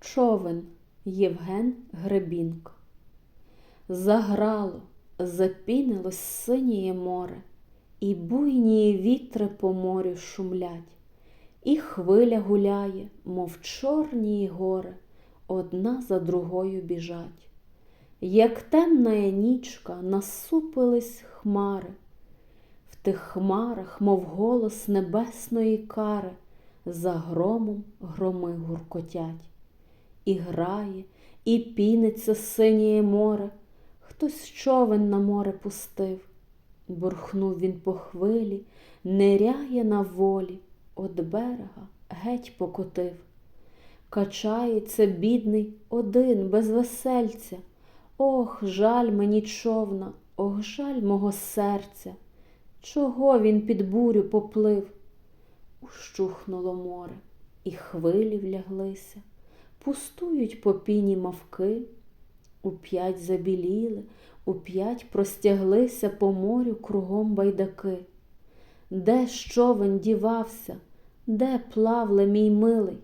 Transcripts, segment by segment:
Човен Євген Гребінко. Заграло, запінилось синіє море, І буйні вітри по морю шумлять, І хвиля гуляє, мов чорні гори, Одна за другою біжать. Як темна нічка, насупились хмари, В тих хмарах, мов голос небесної кари, За громом громи гуркотять. І грає, і піниться синіє море, Хтось човен на море пустив, Бурхнув він по хвилі, ниряє на волі, От берега геть покотив. Качається бідний один без весельця. Ох, жаль мені човна, ох, жаль мого серця. Чого він під бурю поплив? Ущухнуло море, і хвилі вляглися, пустують по піні мавки, уп'ять забіліли, уп'ять простяглися по морю кругом байдаки. Де човен дівався, де плавле мій милий?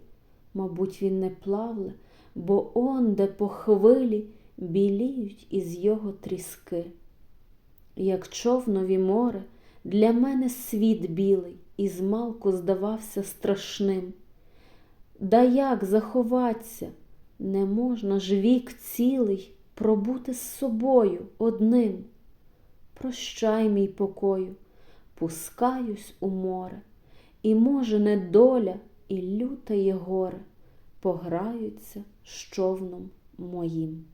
Мабуть, він не плавле, бо он, де по хвилі біліють із його тріски. Як човнові море, для мене світ білий, і змалку здавався страшним. Да як заховаться, не можна ж вік цілий пробути з собою одним. Прощай, мій покою, пускаюсь у море, і, може, недоля і лютає горе пограються з човном моїм.